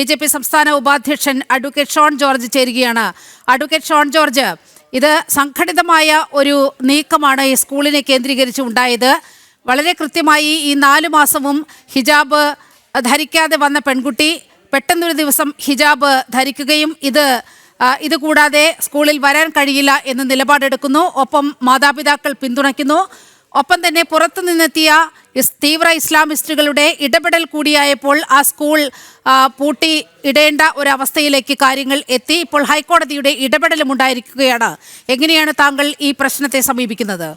B J P സംസ്ഥാന ഉപാധ്യക്ഷൻ advocate Shone George ചേരുകയാണ്. അഡ്വക്കേറ്റ് ഷോൺ ജോർജ് ഇത് സംഘടിതമായ ഒരു നീക്കമാണ് ഈ സ്കൂളിനെ കേന്ദ്രീകരിച്ച് ഉണ്ടായത്. വളരെ കൃത്യമായി ഈ നാലു മാസവും ഹിജാബ് ധരിക്കാതെ വന്ന പെൺകുട്ടി പെട്ടെന്നൊരു ദിവസം ഹിജാബ് ധരിക്കുകയും ഇത് ഇതുകൂടാതെ ഇത് കൂടാതെ സ്കൂളിൽ വരാൻ കഴിയില്ല എന്ന് നിലപാടെടുക്കുന്നു. ഒപ്പം മാതാപിതാക്കൾ പിന്തുണയ്ക്കുന്നു. ഒപ്പം തന്നെ പുറത്തു നിന്നെത്തിയ തീവ്ര ഇസ്ലാമിസ്റ്റുകളുടെ ഇടപെടൽ കൂടിയായപ്പോൾ ആ സ്കൂൾ പൂട്ടി ഇടേണ്ട ഒരവസ്ഥയിലേക്ക് കാര്യങ്ങൾ എത്തി. ഇപ്പോൾ ഹൈക്കോടതിയുടെ ഇടപെടലും ഉണ്ടായിരിക്കുകയാണ്. എങ്ങനെയാണ് താങ്കൾ ഈ പ്രശ്നത്തെ സമീപിക്കുന്നത്?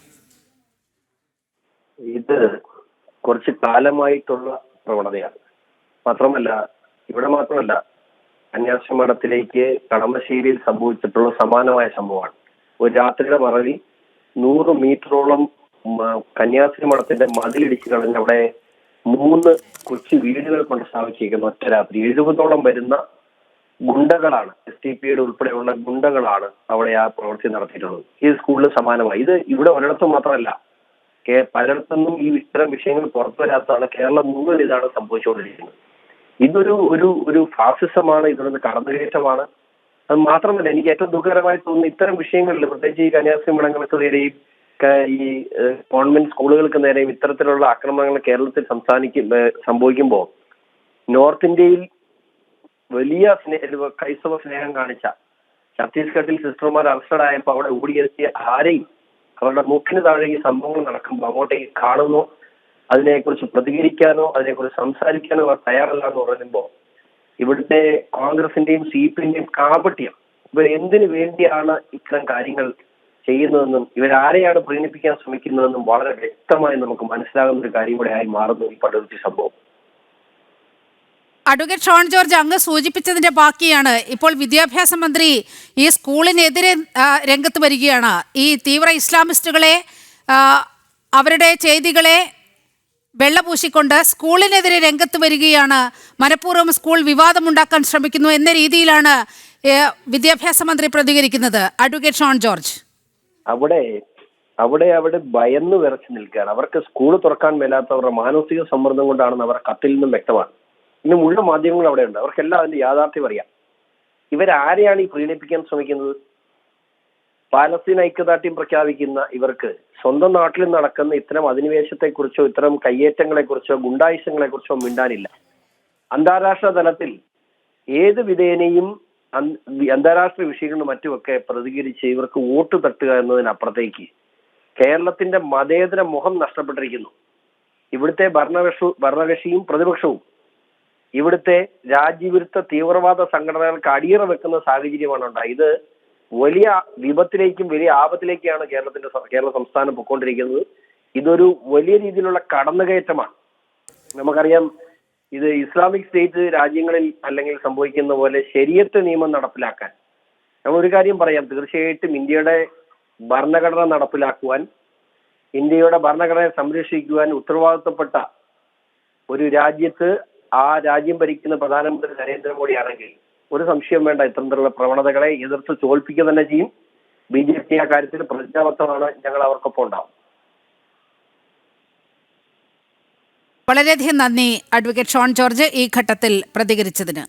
ഇത് കുറച്ച് കാലമായിട്ടുള്ള പ്രവണതയാണ്. മാത്രമല്ല ഇവിടെ മാത്രമല്ല കന്യാസ്ത്രീ മഠത്തിലേക്ക് കടമശ്ശേരിയിൽ സംഭവിച്ചിട്ടുള്ള സമാനമായ സംഭവമാണ്. ഒരു രാത്രിയുടെ മറവിൽ നൂറ് മീറ്ററോളം കന്യാസ്ത്രീ മഠത്തിന്റെ മതിലിടിച്ച് കളഞ്ഞ് അവിടെ മൂന്ന് കൊച്ചു വീടുകൾ കൊണ്ട് സ്ഥാപിച്ചിരിക്കുന്നു ഒറ്റ രാത്രി. എഴുപതോളം വരുന്ന ഗുണ്ടകളാണ് എസ് ടി പിയുടെ ഉൾപ്പെടെയുള്ള ഗുണ്ടകളാണ് അവിടെ ആ പ്രവൃത്തി നടത്തിയിട്ടുള്ളത്. ഈ സ്കൂളിൽ സമാനമായി. ഇത് ഇവിടെ ഒരിടത്തും മാത്രമല്ല പലയിടത്തുനിന്നും ഈ ഇത്തരം വിഷയങ്ങൾ പുറത്തു വരാത്തതാണ് കേരളം മുഴുവൻ ഇതാണ് സംഭവിച്ചുകൊണ്ടിരിക്കുന്നത്. ഇതൊരു ഒരു ഒരു ഫാസിസമാണ് ഇതിനൊരു കടന്നുകയറ്റമാണ്. അത് മാത്രമല്ല എനിക്ക് ഏറ്റവും ദുഃഖകരമായി തോന്നുന്നു ഇത്തരം വിഷയങ്ങളിൽ പ്രത്യേകിച്ച് ഈ കന്യാസ്ത്രീ മഠങ്ങൾക്ക് നേരെയും ക- ഈ ഗവൺമെന്റ് സ്കൂളുകൾക്ക് നേരെയും ഇത്തരത്തിലുള്ള ആക്രമണങ്ങൾ കേരളത്തിൽ സംസ്ഥാനിക്കും സംഭവിക്കുമ്പോൾ നോർത്ത് ഇന്ത്യയിൽ വലിയ ക്രൈസ്തവ സ്നേഹം കാണിച്ച ഛത്തീസ്ഗഡിൽ സിസ്റ്റർമാർ അറസ്റ്റഡ് ആയപ്പോൾ അവിടെ ഓടിയെത്തിയ ആരെയും അവരുടെ മൂക്കിന് താഴെ ഈ സംഭവങ്ങൾ നടക്കുമ്പോൾ അങ്ങോട്ടേക്ക് കാണുന്നു. അതിനെക്കുറിച്ച് പ്രതികരിക്കാനോ അതിനെക്കുറിച്ച് സംസാരിക്കാനോ അവർ തയ്യാറല്ല എന്ന് പറയുമ്പോൾ ഇവിടുത്തെ കോൺഗ്രസിന്റെയും സി പി എന്റെയും കാപട്യം ഇവർ എന്തിനു വേണ്ടിയാണ് ഇത്തരം കാര്യങ്ങൾ ചെയ്യുന്നതെന്നും ഇവരാരെയാണ് പ്രീണിപ്പിക്കാൻ ശ്രമിക്കുന്നതെന്നും വളരെ വ്യക്തമായി നമുക്ക് മനസ്സിലാകുന്ന ഒരു കാര്യം കൂടെ ആയി മാറുന്നു ഈ പടുത്തി സംഭവം. അഡ്വക്കേറ്റ് ഷോൺ ജോർജ് അങ്ങ് സൂചിപ്പിച്ചതിന്റെ ബാക്കിയാണ്. ഇപ്പോൾ വിദ്യാഭ്യാസ മന്ത്രി ഈ സ്കൂളിനെതിരെ രംഗത്ത് വരികയാണ്. ഈ തീവ്ര ഇസ്ലാമിസ്റ്റുകളെ അവരുടെ ചെയ്തികളെ വെള്ളപൂശിക്കൊണ്ട് സ്കൂളിനെതിരെ രംഗത്ത് വരികയാണ്. മനഃപൂർവം സ്കൂൾ വിവാദമുണ്ടാക്കാൻ ശ്രമിക്കുന്നു എന്ന രീതിയിലാണ് വിദ്യാഭ്യാസ മന്ത്രി പ്രതികരിക്കുന്നത്. അഡ്വക്കേറ്റ് ഷോൺ ജോർജ്. അവിടെ അവിടെ അവിടെ ഭയന്ന് വിറച്ചു നിൽക്കുകയാണ്. അവർക്ക് സ്കൂൾ തുറക്കാൻ മേലാത്തവരുടെ മാനസിക സമ്മർദ്ദം കൊണ്ടാണെന്ന് അവർ കത്തിൽ നിന്നും വ്യക്തമാണ്. ഇന്ന് മുഴുവൻ മാധ്യമങ്ങൾ അവിടെ ഉണ്ട് അവർക്കെല്ലാം അതിന്റെ യാഥാർത്ഥ്യം അറിയാം. ഇവരാരെയാണ് ഈ പ്രീണിപ്പിക്കാൻ ശ്രമിക്കുന്നത്? പാലസ്തീൻ ഐക്യദാർഢ്യം പ്രഖ്യാപിക്കുന്ന ഇവർക്ക് സ്വന്തം നാട്ടിൽ നടക്കുന്ന ഇത്തരം അധിനിവേശത്തെക്കുറിച്ചോ ഇത്തരം കയ്യേറ്റങ്ങളെക്കുറിച്ചോ ഗുണ്ടായുസങ്ങളെക്കുറിച്ചോ മിണ്ടാനില്ല. അന്താരാഷ്ട്ര തലത്തിൽ ഏത് വിധേനയും അന്താരാഷ്ട്ര വിഷയങ്ങളും മറ്റുമൊക്കെ പ്രതികരിച്ച് ഇവർക്ക് വോട്ട് തട്ടുക എന്നതിനപ്പുറത്തേക്ക് കേരളത്തിന്റെ മതേതര മുഖം നഷ്ടപ്പെട്ടിരിക്കുന്നു. ഇവിടുത്തെ ഭരണകക്ഷ ഭരണകക്ഷിയും പ്രതിപക്ഷവും ഇവിടുത്തെ രാജ്യവിരുദ്ധ തീവ്രവാദ സംഘടനകൾക്ക് അടിയറ വെക്കുന്ന സാഹചര്യമാണ് ഉണ്ടായത്. ഇത് വലിയ വിപത്തിലേക്കും വലിയ ആപത്തിലേക്കാണ് കേരളത്തിന്റെ കേരള സംസ്ഥാനം പൊക്കോണ്ടിരിക്കുന്നത് ഇതൊരു വലിയ രീതിയിലുള്ള കടന്നുകയറ്റമാണ്. നമുക്കറിയാം ഇത് ഇസ്ലാമിക് സ്റ്റേറ്റ് രാജ്യങ്ങളിൽ അല്ലെങ്കിൽ സംഭവിക്കുന്ന പോലെ ശരിയത്ത് നിയമം നടപ്പിലാക്കാൻ. നമ്മൾ ഒരു കാര്യം പറയാം. തീർച്ചയായിട്ടും ഇന്ത്യയുടെ ഭരണഘടന നടപ്പിലാക്കുവാൻ ഇന്ത്യയുടെ ഭരണഘടനയെ സംരക്ഷിക്കുവാൻ ഉത്തരവാദിത്തപ്പെട്ട ഒരു രാജ്യത്ത് ആ രാജ്യം ഭരിക്കുന്ന പ്രധാനമന്ത്രി നരേന്ദ്രമോദി ആണെങ്കിൽ ഒരു സംശയം വേണ്ട. ഇത്തരത്തിലുള്ള പ്രവണതകളെ എതിർത്ത് തോൽപ്പിക്കുക തന്നെ ചെയ്യും. ബി ജെ പി ആ കാര്യത്തിൽ പ്രതിജ്ഞാബദ്ധമാണ് ഞങ്ങൾ അവർക്കൊപ്പം ഉണ്ടാവും. വളരെയധികം നന്ദി അഡ്വക്കേറ്റ് ഷോൺ ജോർജ് ഈ ഘട്ടത്തിൽ പ്രതികരിച്ചതിന്.